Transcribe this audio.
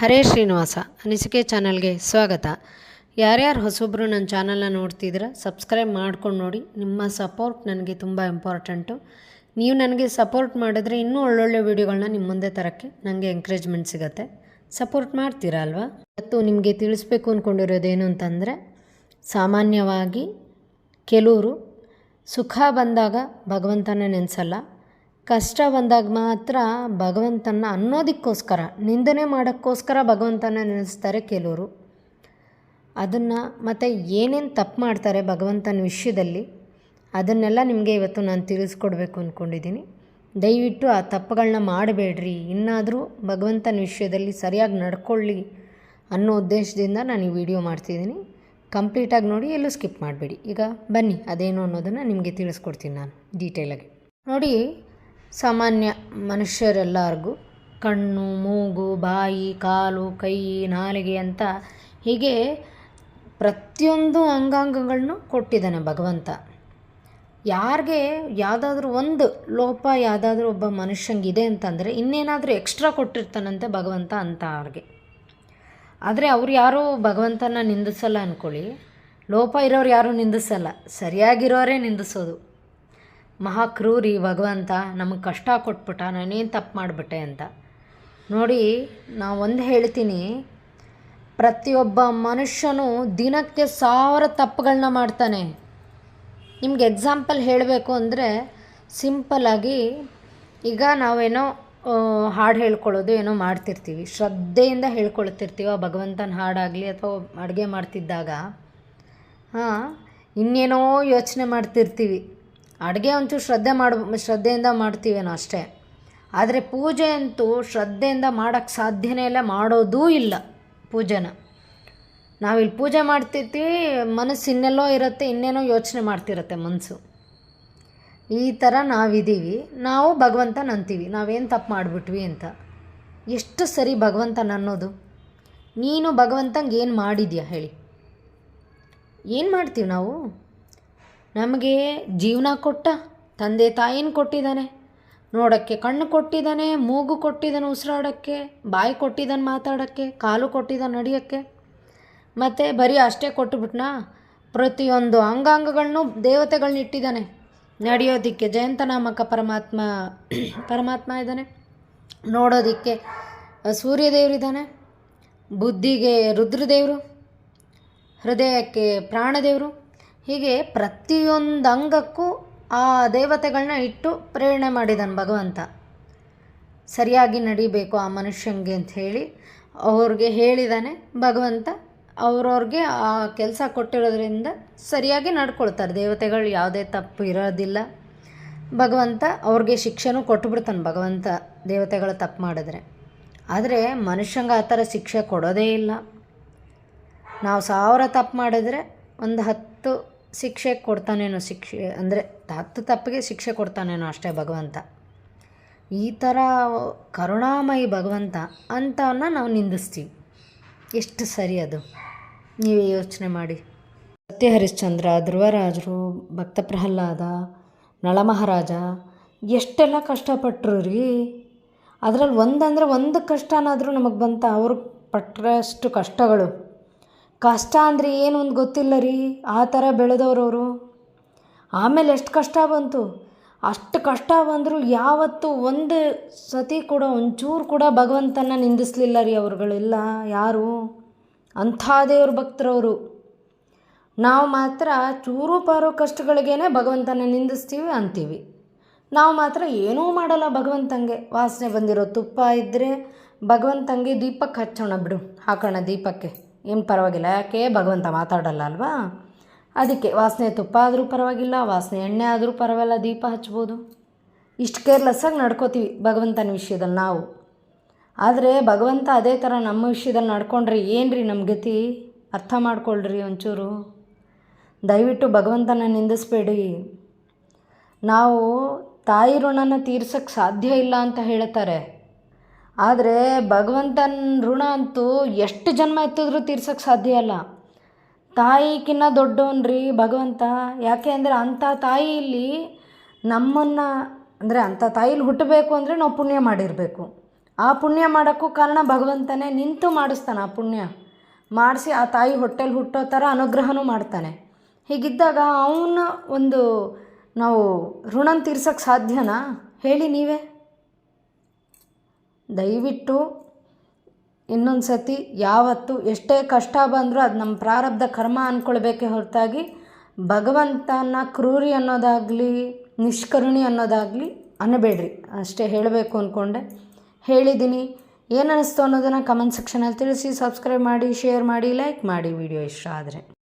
ಹರೇ ಶ್ರೀನಿವಾಸ, ಅನಿಸಿಕೆ ಚಾನಲ್ಗೆ ಸ್ವಾಗತ. ಯಾರ್ಯಾರು ಹೊಸೊಬ್ಬರು ನನ್ನ ಚಾನಲ್ನ ನೋಡ್ತಿದ್ರೆ ಸಬ್ಸ್ಕ್ರೈಬ್ ಮಾಡ್ಕೊಂಡು ನೋಡಿ. ನಿಮ್ಮ ಸಪೋರ್ಟ್ ನನಗೆ ತುಂಬ ಇಂಪಾರ್ಟೆಂಟು. ನೀವು ನನಗೆ ಸಪೋರ್ಟ್ ಮಾಡಿದ್ರೆ ಇನ್ನೂ ಒಳ್ಳೊಳ್ಳೆ ವೀಡಿಯೋಗಳನ್ನ ನಿಮ್ಮ ಮುಂದೆ ತರೋಕ್ಕೆ ನನಗೆ ಎಂಕರೇಜ್ಮೆಂಟ್ ಸಿಗುತ್ತೆ. ಸಪೋರ್ಟ್ ಮಾಡ್ತೀರಾ ಅಲ್ವಾ? ಮತ್ತು ನಿಮಗೆ ತಿಳಿಸ್ಬೇಕು ಅಂದ್ಕೊಂಡಿರೋದೇನು ಅಂತಂದರೆ, ಸಾಮಾನ್ಯವಾಗಿ ಕೆಲವರು ಸುಖ ಬಂದಾಗ ಭಗವಂತನ ನೆನೆಸಲ್ಲ. ಕಷ್ಟ ಬಂದಾಗ ಮಾತ್ರ ಭಗವಂತನ ಅನ್ನೋದಕ್ಕೋಸ್ಕರ, ನಿಂದನೆ ಮಾಡೋಕ್ಕೋಸ್ಕರ ಭಗವಂತನ ನೆನೆಸ್ತಾರೆ ಕೆಲವರು. ಅದನ್ನು ಮತ್ತು ಏನೇನು ತಪ್ಪು ಮಾಡ್ತಾರೆ ಭಗವಂತನ ವಿಷಯದಲ್ಲಿ, ಅದನ್ನೆಲ್ಲ ನಿಮಗೆ ಇವತ್ತು ನಾನು ತಿಳಿಸ್ಕೊಡ್ಬೇಕು ಅಂದ್ಕೊಂಡಿದ್ದೀನಿ ದಯವಿಟ್ಟು ಆ ತಪ್ಪುಗಳನ್ನ ಮಾಡಬೇಡ್ರಿ. ಇನ್ನಾದರೂ ಭಗವಂತನ ವಿಷಯದಲ್ಲಿ ಸರಿಯಾಗಿ ನಡ್ಕೊಳ್ಳಿ ಅನ್ನೋ ಉದ್ದೇಶದಿಂದ ನಾನು ಈ ವಿಡಿಯೋ ಮಾಡ್ತಿದ್ದೀನಿ ಕಂಪ್ಲೀಟಾಗಿ ನೋಡಿ ಎಲ್ಲೂ ಸ್ಕಿಪ್ ಮಾಡಬೇಡಿ. ಈಗ ಬನ್ನಿ, ಅದೇನು ಅನ್ನೋದನ್ನು ನಿಮಗೆ ತಿಳಿಸ್ಕೊಡ್ತೀನಿ ನಾನು ಡೀಟೇಲಾಗಿ ನೋಡಿ ಸಾಮಾನ್ಯ ಮನುಷ್ಯರೆಲ್ಲರಿಗೂ ಕಣ್ಣು, ಮೂಗು, ಬಾಯಿ, ಕಾಲು, ಕೈ, ನಾಲಿಗೆ ಅಂತ ಹೀಗೆ ಪ್ರತಿಯೊಂದು ಅಂಗಾಂಗಗಳನ್ನು ಕೊಟ್ಟಿದ್ದಾನೆ ಭಗವಂತ. ಯಾರಿಗೆ ಯಾವುದಾದ್ರೂ ಒಂದು ಲೋಪ, ಯಾವುದಾದ್ರೂ ಒಬ್ಬ ಮನುಷ್ಯಂಗಿದೆ ಅಂತಂದರೆ ಇನ್ನೇನಾದರೂ ಎಕ್ಸ್ಟ್ರಾ ಕೊಟ್ಟಿರ್ತಾನಂತೆ ಭಗವಂತ ಅಂತ ಅವ್ರಿಗೆ. ಆದರೆ ಅವ್ರು ಯಾರೂ ಭಗವಂತನ ನಿಂದಿಸಲ್ಲ ಅಂದ್ಕೊಳ್ಳಿ ಲೋಪ ಇರೋರು ಯಾರೂ ನಿಂದಿಸಲ್ಲ. ಸರಿಯಾಗಿರೋರೇ ನಿಂದಿಸೋದು. ಮಹಾ ಕ್ರೂರಿ ಭಗವಂತ ನಮಗೆ ಕಷ್ಟ ಕೊಟ್ಬಿಟ್ಟ, ನಾನೇನು ತಪ್ಪು ಮಾಡಿಬಿಟ್ಟೆ ಅಂತ. ನೋಡಿ, ನಾವು ಒಂದು ಹೇಳ್ತೀನಿ, ಪ್ರತಿಯೊಬ್ಬ ಮನುಷ್ಯನೂ ದಿನಕ್ಕೆ ಸಾವಿರ ತಪ್ಪುಗಳನ್ನ ಮಾಡ್ತಾನೆ. ನಿಮ್ಗೆ ಎಕ್ಸಾಂಪಲ್ ಹೇಳಬೇಕು ಅಂದರೆ ಸಿಂಪಲಾಗಿ ಈಗ ನಾವೇನೋ ಹಾಡು ಹೇಳ್ಕೊಳ್ಳೋದು ಏನೋ ಮಾಡ್ತಿರ್ತೀವಿ. ಶ್ರದ್ಧೆಯಿಂದ ಹೇಳ್ಕೊಳ್ತಿರ್ತೀವ ಭಗವಂತನ ಹಾಡಾಗಲಿ ಅಥವಾ ಅಡುಗೆ ಮಾಡ್ತಿದ್ದಾಗ. ಹಾಂ, ಇನ್ನೇನೋ ಯೋಚನೆ ಮಾಡ್ತಿರ್ತೀವಿ. ಅಡುಗೆ ಒಂಚೂರು ಶ್ರದ್ಧೆ ಮಾಡ, ಶ್ರದ್ಧೆಯಿಂದ ಮಾಡ್ತೀವೇನೋ ಅಷ್ಟೇ. ಆದರೆ ಪೂಜೆ ಅಂತೂ ಶ್ರದ್ಧೆಯಿಂದ ಮಾಡೋಕ್ಕೆ ಸಾಧ್ಯನೇ ಇಲ್ಲ, ಮಾಡೋದೂ ಇಲ್ಲ ಪೂಜೆನ. ನಾವಿಲ್ಲಿ ಪೂಜೆ ಮಾಡ್ತಿರ್ತೀವಿ, ಮನಸ್ಸು ಇನ್ನೆಲ್ಲೋ ಇರುತ್ತೆ, ಇನ್ನೇನೋ ಯೋಚನೆ ಮಾಡ್ತಿರತ್ತೆ ಮನಸ್ಸು. ಈ ಥರ ನಾವಿದ್ದೀವಿ, ನಾವು ಭಗವಂತನ ಅಂತೀವಿ, ನಾವೇನು ತಪ್ಪು ಮಾಡಿಬಿಟ್ವಿ ಅಂತ. ಎಷ್ಟು ಸರಿ ಭಗವಂತನ ಅನ್ನೋದು? ನೀನು ಭಗವಂತಂಗೆ ಏನು ಮಾಡಿದ್ಯಾ ಹೇಳಿ? ಏನು ಮಾಡ್ತೀವಿ ನಾವು? ನಮಗೆ ಜೀವನ ಕೊಟ್ಟ, ತಂದೆ ತಾಯಿನ ಕೊಟ್ಟಿದ್ದಾನೆ. ನೋಡೋಕ್ಕೆ ಕಣ್ಣು ಕೊಟ್ಟಿದ್ದಾನೆ, ಮೂಗು ಕೊಟ್ಟಿದ್ದಾನೆ ಉಸಿರಾಡೋಕ್ಕೆ, ಬಾಯಿ ಕೊಟ್ಟಿದ್ದಾನೆ ಮಾತಾಡೋಕ್ಕೆ, ಕಾಲು ಕೊಟ್ಟಿದ್ದಾನೆ ನಡೆಯೋಕ್ಕೆ. ಮತ್ತು ಬರೀ ಅಷ್ಟೇ ಕೊಟ್ಟುಬಿಟ್ನಾ? ಪ್ರತಿಯೊಂದು ಅಂಗಾಂಗಗಳನ್ನೂ ದೇವತೆಗಳನ್ನ ಇಟ್ಟಿದ್ದಾನೆ. ನಡೆಯೋದಕ್ಕೆ ಜಯಂತನಾಮಕ ಪರಮಾತ್ಮ ಪರಮಾತ್ಮ ಇದ್ದಾನೆ. ನೋಡೋದಕ್ಕೆ ಸೂರ್ಯದೇವರಿದ್ದಾನೆ ಬುದ್ಧಿಗೆ ರುದ್ರದೇವರು. ಹೃದಯಕ್ಕೆ ಪ್ರಾಣದೇವರು. ಹೀಗೆ ಪ್ರತಿಯೊಂದು ಅಂಗಕ್ಕೂ ಆ ದೇವತೆಗಳನ್ನ ಇಟ್ಟು ಪ್ರೇರಣೆ ಮಾಡಿದಾನೆ ಭಗವಂತ. ಸರಿಯಾಗಿ ನಡಿಬೇಕು ಆ ಮನುಷ್ಯಂಗೆ ಅಂತ ಹೇಳಿ ಅವ್ರಿಗೆ ಹೇಳಿದಾನೆ ಭಗವಂತ. ಅವ್ರವ್ರಿಗೆ ಆ ಕೆಲಸ ಕೊಟ್ಟಿರೋದ್ರಿಂದ ಸರಿಯಾಗಿ ನಡ್ಕೊಳ್ತಾರೆ. ದೇವತೆಗಳು ಯಾವುದೇ ತಪ್ಪು ಇರೋದಿಲ್ಲ. ಭಗವಂತ ಅವ್ರಿಗೆ ಶಿಕ್ಷೆನೂ ಕೊಟ್ಬಿಡ್ತಾನೆ ಭಗವಂತ ದೇವತೆಗಳು ತಪ್ಪು ಮಾಡಿದ್ರೆ. ಆದರೆ ಮನುಷ್ಯಂಗೆ ಆ ಥರ ಶಿಕ್ಷೆ ಕೊಡೋದೇ ಇಲ್ಲ. ನಾವು ಸಾವಿರ ತಪ್ಪು ಮಾಡಿದ್ರೆ ಒಂದು ಹತ್ತು ಶಿಕ್ಷೆ ಕೊಡ್ತಾನೇನೋ ಶಿಕ್ಷೆ, ಅಂದರೆ ಹತ್ತು ತಪ್ಪಿಗೆ ಶಿಕ್ಷೆ ಕೊಡ್ತಾನೇನೋ ಅಷ್ಟೇ ಭಗವಂತ. ಈ ಥರ ಕರುಣಾಮಯಿ ಭಗವಂತ ಅಂಥವನ್ನ ನಾವು ನಿಂದಿಸ್ತೀವಿ. ಎಷ್ಟು ಸರಿ ಅದು. ನೀವೇ ಯೋಚನೆ ಮಾಡಿ. ಸತ್ಯ ಹರಿಶ್ಚಂದ್ರ ಧ್ರುವರಾಜರು ಭಕ್ತ ಪ್ರಹ್ಲಾದ ನಳಮಹಾರಾಜ, ಎಷ್ಟೆಲ್ಲ ಕಷ್ಟಪಟ್ಟರು ರೀ. ಅದರಲ್ಲಿ ಒಂದಂದರೆ ಒಂದು ಕಷ್ಟನಾದರೂ ನಮಗೆ ಬಂತ, ಅವ್ರು ಪಟ್ಟರಷ್ಟು ಕಷ್ಟಗಳು. ಕಷ್ಟ ಅಂದರೆ ಏನು ಒಂದು ಗೊತ್ತಿಲ್ಲ ರೀ, ಆ ಥರ ಬೆಳೆದವ್ರು ಆಮೇಲೆ ಎಷ್ಟು ಕಷ್ಟ ಬಂತು? ಅಷ್ಟು ಕಷ್ಟ ಬಂದರೂ ಯಾವತ್ತೂ ಒಂದು ಸತಿ ಕೂಡ, ಒಂಚೂರು ಕೂಡ ಭಗವಂತನ ನಿಂದಿಸಲಿಲ್ಲ ರೀ ಅವ್ರುಗಳೆಲ್ಲ ಯಾರು? ಅಂಥ ದೇವ್ರ ಭಕ್ತರವರು. ನಾವು ಮಾತ್ರ ಚೂರು ಪಾರೋ ಕಷ್ಟಗಳಿಗೇನೆ ಭಗವಂತನ ನಿಂದಿಸ್ತೀವಿ ಅಂತೀವಿ. ನಾವು ಮಾತ್ರ ಏನೂ ಮಾಡಲ್ಲ ಭಗವಂತಂಗೆ. ವಾಸನೆ ಬಂದಿರೋ ತುಪ್ಪ ಇದ್ದರೆ ಭಗವಂತಂಗೆ ದೀಪಕ್ಕೆ ಹಚ್ಚೋಣ ಬಿಡು, ಹಾಕೋಣ ದೀಪಕ್ಕೆ. ಏನು ಪರವಾಗಿಲ್ಲ, ಯಾಕೆ? ಭಗವಂತ ಮಾತಾಡಲ್ಲ ಅಲ್ವಾ? ಅದಕ್ಕೆ ವಾಸನೆ ತುಪ್ಪ ಆದರೂ ಪರವಾಗಿಲ್ಲ, ವಾಸನೆ ಎಣ್ಣೆ ಆದರೂ ಪರವಾಗಿಲ್ಲ, ದೀಪ ಹಚ್ಬೋದು. ಇಷ್ಟು ಕೇರ್ಲೆಸ್ಸಾಗಿ ನಡ್ಕೋತೀವಿ ಭಗವಂತನ ವಿಷಯದಲ್ಲಿ ನಾವು. ಆದರೆ ಭಗವಂತ ಅದೇ ಥರ ನಮ್ಮ ವಿಷಯದಲ್ಲಿ ನಡ್ಕೊಂಡ್ರೆ ಏನು ರೀ ನಮ್ಮ ಗತಿ? ಅರ್ಥ ಮಾಡ್ಕೊಳ್ರಿ ಒಂಚೂರು. ದಯವಿಟ್ಟು ಭಗವಂತನ ನಿಂದಿಸ್ಬೇಡಿ. ನಾವು ತಾಯಿ ಋಣನ ತೀರ್ಸೋಕ್ಕೆ ಸಾಧ್ಯ ಇಲ್ಲ ಅಂತ ಹೇಳ್ತಾರೆ. ಆದರೆ ಭಗವಂತನ ಋಣ ಅಂತೂ ಎಷ್ಟು ಜನ್ಮ ಎತ್ತಿದ್ರೂ ತೀರ್ಸೋಕ್ಕೆ ಸಾಧ್ಯ ಇಲ್ಲ. ತಾಯಿಗಿನ್ನ ದೊಡ್ಡವನ್ರಿ ಭಗವಂತ. ಯಾಕೆ ಅಂದರೆ ಅಂಥ ತಾಯಿ ಇಲ್ಲಿ ನಮ್ಮನ್ನು, ಅಂದರೆ ಅಂಥ ತಾಯಿಲಿ ಹುಟ್ಟಬೇಕು ಅಂದರೆ ನಾವು ಪುಣ್ಯ ಮಾಡಿರಬೇಕು. ಆ ಪುಣ್ಯ ಮಾಡೋಕ್ಕೂ ಕಾರಣ ಭಗವಂತನೇ ನಿಂತು ಮಾಡಿಸ್ತಾನೆ ಆ ಪುಣ್ಯ. ಮಾಡಿಸಿ ಆ ತಾಯಿ ಹೊಟ್ಟೆಲಿ ಹುಟ್ಟೋ ಥರ ಅನುಗ್ರಹನೂ ಮಾಡ್ತಾನೆ. ಹೀಗಿದ್ದಾಗ ಅವನ ಒಂದು ನಾವು ಋಣನ ತೀರ್ಸೋಕ್ಕೆ ಸಾಧ್ಯನಾ? ಹೇಳಿ ನೀವೇ. ದಯವಿಟ್ಟು ಇನ್ನೊಂದು ಸತಿ ಯಾವತ್ತು ಎಷ್ಟೇ ಕಷ್ಟ ಬಂದರೂ ಅದು ನಮ್ಮ ಪ್ರಾರಬ್ಧ ಕರ್ಮ ಅಂದ್ಕೊಳ್ಬೇಕೇ ಹೊರತಾಗಿ ಭಗವಂತನ ಕ್ರೂರಿ ಅನ್ನೋದಾಗಲಿ, ನಿಷ್ಕರುಣಿ ಅನ್ನೋದಾಗಲಿ ಅನ್ನಬೇಡ್ರಿ. ಅಷ್ಟೇ ಹೇಳಬೇಕು ಅಂದ್ಕೊಂಡೆ ಹೇಳಿದ್ದೀನಿ ಏನು ಅನ್ನಿಸ್ತು ಅನ್ನೋದನ್ನು ಕಮೆಂಟ್ ಸೆಕ್ಷನಲ್ಲಿ ತಿಳಿಸಿ ಸಬ್ಸ್ಕ್ರೈಬ್ ಮಾಡಿ ಶೇರ್ ಮಾಡಿ ಲೈಕ್ ಮಾಡಿ ವಿಡಿಯೋ ಇಷ್ಟ ಆದರೆ.